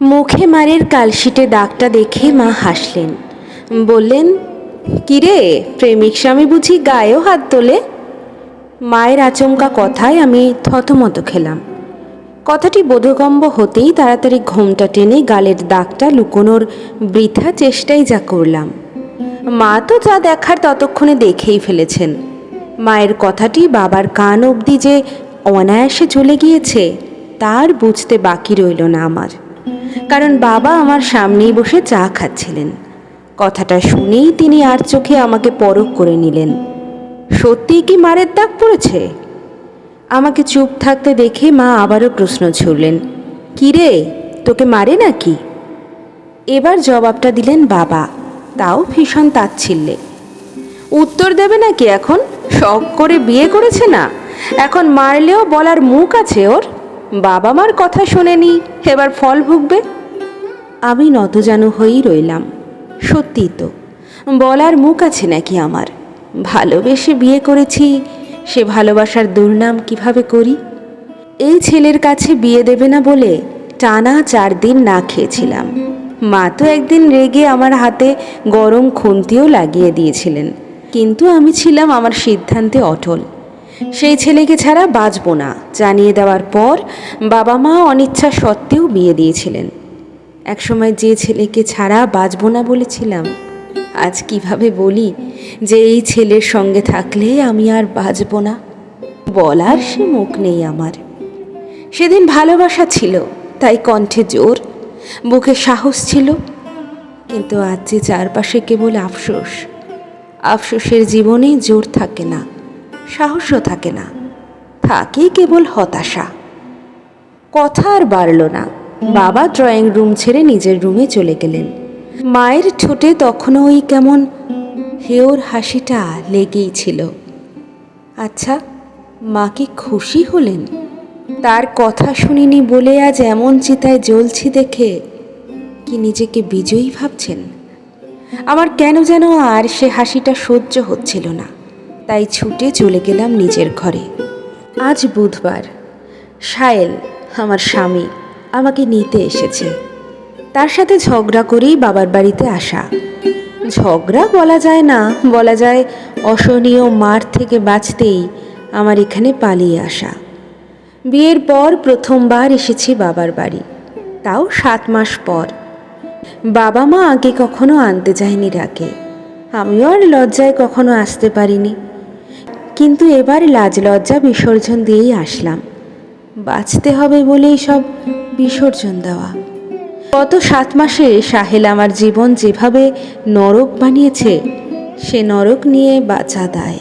মুখে মারের কালশিটে দাগটা দেখে মা হাসলেন। বললেন, কিরে, প্রেমিক স্বামী বুঝি গায়েও হাত তোলে? মায়ের আচমকা কথায় আমি থতমত খেলাম। কথাটি বোধগম্য হতেই তাড়াতাড়ি ঘোমটা টেনে গালের দাগটা লুকোনোর বৃথা চেষ্টাই যা করলাম। মা তো যা দেখার ততক্ষণে দেখেই ফেলেছেন। মায়ের কথাটি বাবার কান অবধি যে অনায়াসে চলে গিয়েছে, তার বুঝতে বাকি রইল না আমার। কারণ বাবা আমার সামনেই বসে চা খাচ্ছিলেন। কথাটা শুনেই তিনি আর চোখে আমাকে পরখ করে নিলেন। সত্যিই কি মারের দাগ পড়েছে? আমাকে চুপ থাকতে দেখে মা আবারও প্রশ্ন ছুড়লেন, কিরে, তোকে মারে নাকি? এবার জবাবটা দিলেন বাবা, তাও ভীষণ তাচ্ছিল্যে। উত্তর দেবে নাকি এখন? শখ করে বিয়ে করেছে না? এখন মারলেও বলার মুখ আছে ওর? বাবা মার কথা শোনেনি, এবার ফল ভুগবে? আমি নতজানু হয়েই রইলাম, সত্যি তো, বলার মুখ আছে নাকি আমার? ভালোবেসে বিয়ে করেছি, সে ভালোবাসার দুর্নাম কীভাবে করি? এই ছেলের কাছে বিয়ে দেবে না বলে টানা চার দিন না খেয়েছিলাম। মা তো একদিন রেগে আমার হাতে গরম খুন্তিও লাগিয়ে দিয়েছিলেন। কিন্তু আমি ছিলাম আমার সিদ্ধান্তে অটল। সেই ছেলেকে ছাড়া বাঁচবো না। জানিয়ে দেওয়ার পর বাবা মা অনিচ্ছা সত্ত্বেও বিয়ে দিয়েছিলেন। একসময় যে ছেলেকে ছাড়া বাঁচবো না বলেছিলাম, আজ কীভাবে বলি যে এই ছেলের সঙ্গে থাকলে আমি আর বাঁচব না? বলার সে মুখ নেই আমার। সেদিন ভালোবাসা ছিল, তাই কণ্ঠে জোর, বুকে সাহস ছিল। কিন্তু আজ যে চারপাশে কেবল আফসোস, আফসোসের জীবনে জোর থাকে না। সাহসও থাকে না। থাকে কেবল হতাশা। কথা আর বাড়ল না। বাবা ড্রয়িং রুম ছেড়ে নিজের রুমে চলে গেলেন। মায়ের ঠোঁটে তখনও ওই কেমন হেওর হাসিটা লেগেই ছিল। আচ্ছা মা কি খুশি হলেন? তার কথা শুনিনি বলে আজ এমন চিতায় জ্বলছি দেখে কি নিজেকে বিজয়ী ভাবছেন? আমার কেন যেন আর সে হাসিটা সহ্য হচ্ছিল না। তাই ছুটে চলে গেলাম নিজের ঘরে। আজ বুধবার। সায়েল আমার স্বামী, আমাকে নিতে এসেছে। তার সাথে ঝগড়া করেই বাবার বাড়িতে আসা। ঝগড়া বলা যায় না, বলা যায় অসহনীয় মার থেকে বাঁচতেই আমার এখানে পালিয়ে আসা। বিয়ের পর প্রথমবার এসেছি বাবার বাড়ি, তাও সাত মাস পর। বাবা মা আগে কখনো আনতে যায়নি ডাকে আমিও আর লজ্জায় কখনো আসতে পারিনি। কিন্তু এবার লাজ লজ্জা বিসর্জন দিয়েই আসলাম। বাঁচতে হবে বলেই সব বিসর্জন দেওয়া। গত সাত মাসে সাহেল আমার জীবন যেভাবে নরক বানিয়েছে, সে নরক নিয়ে বাঁচা দায়।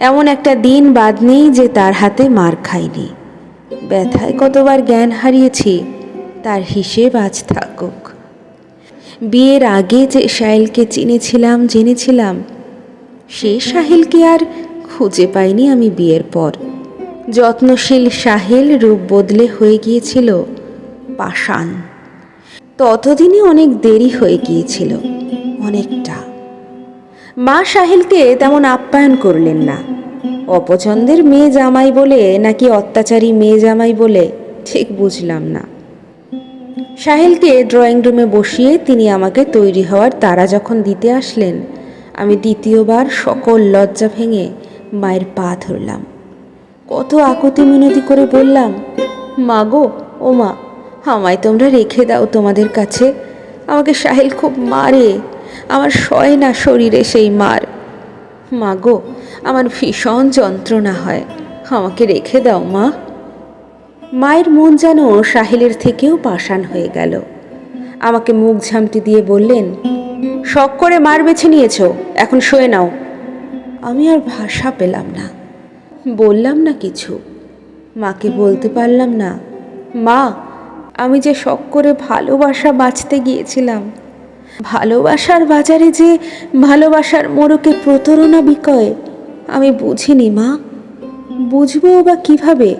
এমন একটা দিন বাদ নেই যে তার হাতে মার খাইনি। ব্যথায় কতবার জ্ঞান হারিয়েছি, তার হিসেব আজ থাকুক। বিয়ের আগে যে সাহেলকে চিনেছিলাম, জেনেছিলাম, সে সাহেলকে আর খুঁজে পাইনি আমি বিয়ের পর। যত্নশীল সাহেল রূপ বদলে হয়ে গিয়েছিল পাষাণ। ততদিনে অনেক দেরি হয়ে গিয়েছিল, অনেকটা। মা সাহেলকে তেমন আপ্যায়ন করলেন না। অপছন্দের মেয়ে জামাই বলে নাকি অত্যাচারী মেয়ে জামাই বলে ঠিক বুঝলাম না। সাহেলকে ড্রয়িং রুমে বসিয়ে তিনি আমাকে তৈরি হওয়ার তারা যখন দিতে আসলেন, আমি দ্বিতীয়বার সকল লজ্জা ভেঙে মায়ের পা ধরলাম। কত আকুতি মিনতি করে বললাম, মা গো, ও মা, আমায় তোমরা রেখে দাও তোমাদের কাছে। আমাকে সাহেল খুব মারে, আমার সয় না শরীরে সেই মার। মা গো, আমার ভীষণ যন্ত্রণা হয়, আমাকে রেখে দাও মা। মায়ের মন যেন সাহেলের থেকেও পাষাণ হয়ে গেল। আমাকে মুখ ঝামটি দিয়ে বললেন, শখ করে মার বেছে নিয়েছ, এখন শুয়ে নাও। আমি আর ভাষা পেলাম না। বললাম না কিছু। মাকে বলতে পারলাম না, মা, আমি যে শখ করে ভালোবাসা বাঁচতে গিয়েছিলাম। ভালোবাসার বাজারে যে ভালোবাসার মোড়কে প্রতারণা বিকয়, আমি বুঝিনি, মা। বুঝব বা কীভাবে?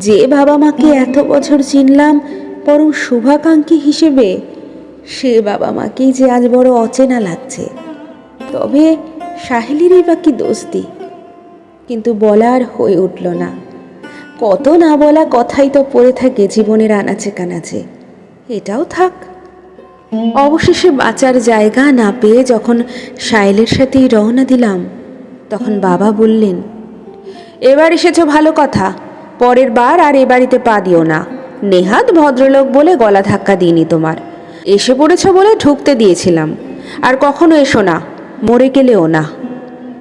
যে বাবা মাকে এত বছর চিনলাম, বরং শুভাকাঙ্ক্ষী হিসেবে, সে বাবা মাকেই যে আজ বড় অচেনা লাগছে। তবে সাহেলিরই বা কি দোস্তি? কিন্তু বলার হয়ে উঠল না। কত না বলা কথাই তো পড়ে থাকে জীবনের আনাচে কানাচে। এটাও থাক। অবশেষে বাঁচার জায়গা না পেয়ে যখন সাইলের সাথেই রওনা দিলাম, তখন বাবা বললেন, এবার এসেছ ভালো কথা। পরের বার আর এ বাড়িতে পা দিও না। নেহাত ভদ্রলোক বলে গলা ধাক্কা দিইনি তোমার। এসে পড়েছ বলে ঢুকতে দিয়েছিলাম। আর কখনো এসো না। মরে গেলেও না,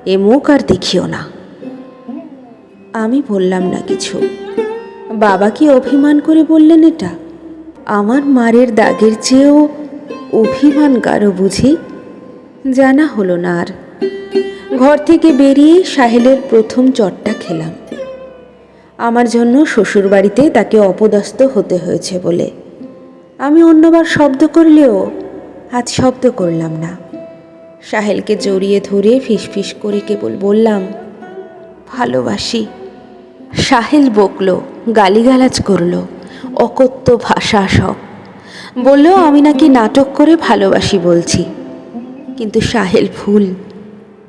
এ মুখ আর দেখিও না। আমি বললাম না কিছু। বাবা কি অভিমান করে বললেন এটা? আমার মারের দাগের চেয়েও অভিমান কারও বুঝি? জানা হলো না আর। ঘর থেকে বেরিয়ে সাহেলের প্রথম চটটা খেলাম। আমার জন্য শ্বশুরবাড়িতে তাকে অপদস্থ হতে হয়েছে বলে। আমি অন্যবার শব্দ করলেও আজ শব্দ করলাম না। সাহেলকে জড়িয়ে ধরে ফিসফিস করে কেবল বললাম, ভালোবাসি। সাহেল বকল, গালিগালাজ করল, অকথ্য ভাষা সব। বলল, আমি নাকি নাটক করে ভালোবাসি বলছি। কিন্তু সাহেল ভুল,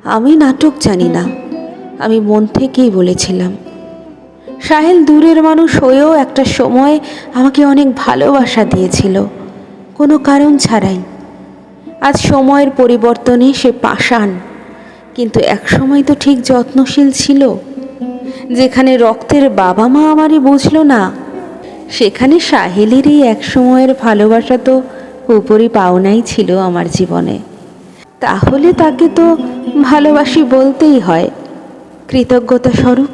আমি নাটক জানি না, আমি মন থেকেই বলেছিলাম। সাহেল দূরের মানুষ হয়েও একটা সময় আমাকে অনেক ভালোবাসা দিয়েছিল, কোনো কারণ ছাড়াই। আজ সময়ের পরিবর্তনে সে পাষাণ। কিন্তু একসময় তো ঠিক যত্নশীল ছিল। যেখানে রক্তের বাবা মা আমারই বুঝলো না, সেখানে সাহেলেরই এক সময়ের ভালোবাসা তো উপরই পাওনাই ছিল আমার জীবনে। তাহলে তাকে তো ভালোবাসি বলতেই হয়। কৃতজ্ঞতা স্বরূপ,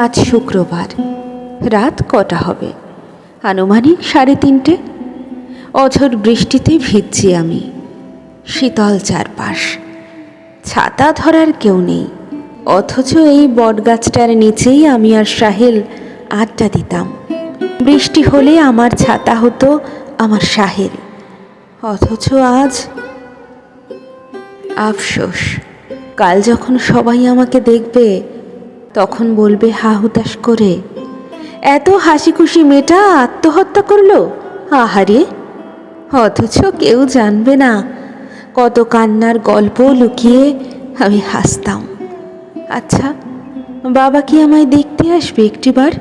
আজ শুক্রবার, রাত কটা হবে? আনুমানিক সাড়ে তিনটে। অঝোর বৃষ্টিতে ভিজছি আমি। শীতল চারপাশ। ছাতা ধরার কেউ নেই। অথচ এই বটগাছটার নিচেই আমি আর সাহেল আড্ডা দিতাম। বৃষ্টি হলে আমার ছাতা হতো আমার সাহেল। অথচ আজ আফসোস। কাল যখন সবাই আমাকে দেখবে, তখন বলবে হা হুতাশ করে, এত হাসি খুশি মেয়েটা আত্মহত্যা করল? আহারে! অথচ কেউ জানবে না। কত কান্নার গল্প লুকিয়ে আমি হাসতাম। আচ্ছা বাবা কি আমায় দেখতে আসবে একটিবার?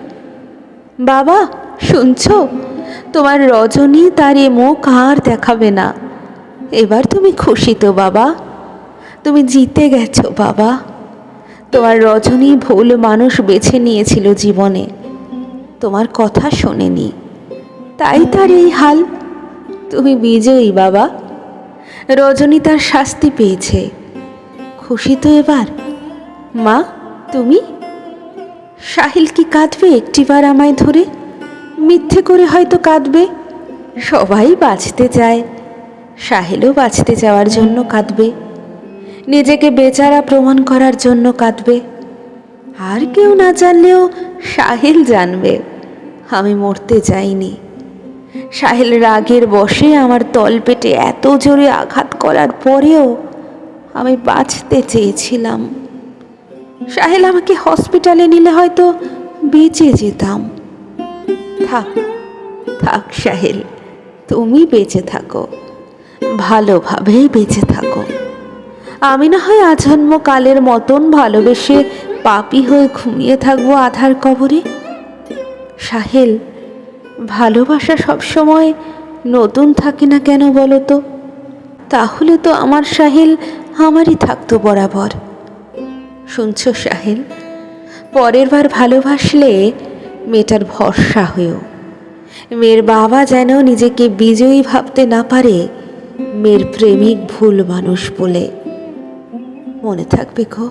বাবা, শুনছো? তোমার রজনী তার এ মুখ আর দেখাবে না। এবার তুমি খুশি তো বাবা। তুমি জিতে গেছো বাবা। তোমার রজনী ভুল মানুষ বেছে নিয়েছিল জীবনে। তোমার কথা শোনেনি। তাই তার এই হাল তুমি বিজয়ী, বাবা। রজনী তার শাস্তি পেয়েছে। খুশি তো এবার? মা, তুমি? সাহিল কি কাঁদবে একটিবার আমায় ধরে? মিথ্যে করে হয়তো কাঁদবে। সবাই বাঁচতে চায়। সাহিলও বাঁচতে যাওয়ার জন্য কাঁদবে। নিজেকে বেচারা প্রমাণ করার জন্য কাঁদবে। আর কেউ না জানলেও সাহিল জানবে। আমি মরতে যাইনি সাহিল রাগের বসে আমার তলপেটে এত জোরে আঘাত করার পরেও আমি বাঁচতে চেয়েছিলাম। সাহেল আমাকে হসপিটালে নিলে হয়তো বেঁচে যেতাম। থাক থাক সাহেল, তুমি বেঁচে থাকো, ভালোভাবেই বেঁচে থাকো। আমি না হয় আজন্ম কালের মতন ভালোবেসে পাপি হয়ে ঘুমিয়ে থাকব আধার কবরে। সাহেল ভালোবাসা সবসময় নতুন থাকে না কেন বলো তো? তাহলে তো আমার সাহেল আমারই থাকতো বরাবর। শুনছ সাহেল? পরের বার ভালোবাসলে মেয়েটার ভরসা হয়েও। মেয়ের বাবা যেন নিজেকে বিজয়ী ভাবতে না পারে, মেয়ের প্রেমিক ভুল মানুষ বলে। মনে থাকবে গো।